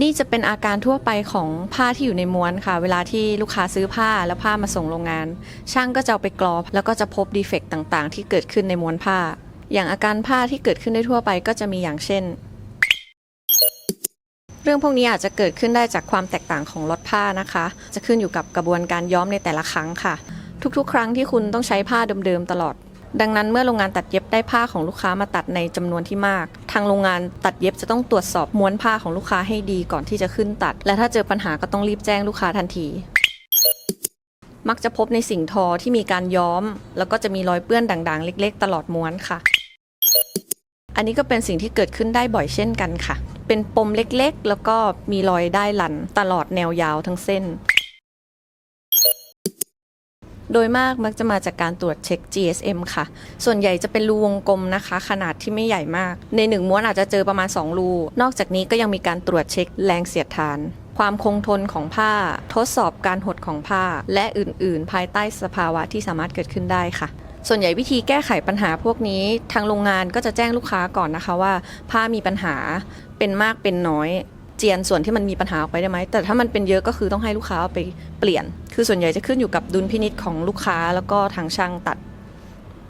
นี่จะเป็นอาการทั่วไปของผ้าที่อยู่ในม้วนค่ะ เวลาที่ลูกค้าซื้อผ้าแล้วผ้ามาส่งโรงงาน ช่างก็จะเอาไปกรอบ แล้วก็จะพบดีเฟกต์ต่างๆ ที่เกิดขึ้นในม้วนผ้า อย่างอาการผ้าที่เกิดขึ้นได้ทั่วไปก็จะมีอย่างเช่น เรื่องพวกนี้อาจจะเกิดขึ้นได้จากความแตกต่างของล็อตผ้านะคะ จะขึ้นอยู่กับกระบวนการย้อมในแต่ละครั้งค่ะ ทุกๆ ครั้งที่คุณต้องใช้ผ้าเดิมๆตลอด ดังนั้นเมื่อโรงงานตัดเย็บได้ผ้าของลูกค้ามาตัดในจำนวนที่มาก ทางโรงงานตัดเย็บจะต้องตรวจสอบม้วนผ้าของลูกค้าให้ดีก่อนที่จะขึ้นตัด และถ้าเจอปัญหาก็ต้องรีบแจ้งลูกค้าทันที มักจะพบในสิ่งทอที่มีการย้อม แล้วก็จะมีรอยเปื้อนด่างๆ เล็ก ๆ ตลอดม้วนค่ะ อันนี้ก็เป็นสิ่งที่เกิดขึ้นได้บ่อยเช่นกันค่ะ เป็นปมเล็กๆ แล้วก็มีรอยได้หลันตลอดแนวยาวทั้งเส้น โดยมากมักจะมาจากการตรวจเช็ค GSM ค่ะ ส่วนใหญ่จะเป็นรูวงกลมนะคะ ขนาดที่ไม่ใหญ่มาก ในหนึ่งม้วนอาจจะเจอประมาณ 2 รู นอกจากนี้ก็ยังมีการตรวจเช็คแรงเสียดทาน ความคงทนของผ้า ทดสอบการหดของผ้า และอื่น ๆ ภายใต้สภาวะที่สามารถเกิดขึ้นได้ค่ะส่วนใหญ่วิธีแก้ไขปัญหาพวกนี้ ทางโรงงานก็จะแจ้งลูกค้าก่อนนะคะว่า ผ้ามีปัญหาเป็นมากเป็นน้อย เจียนส่วนที่มันมีปัญหาออกไปได้ไหมแต่ถ้ามันเป็นเยอะก็คือต้องให้ลูกค้าเอาไปเปลี่ยน คือส่วนใหญ่จะขึ้นอยู่กับดุลพินิษของลูกค้าแล้วก็ทางช่างตัด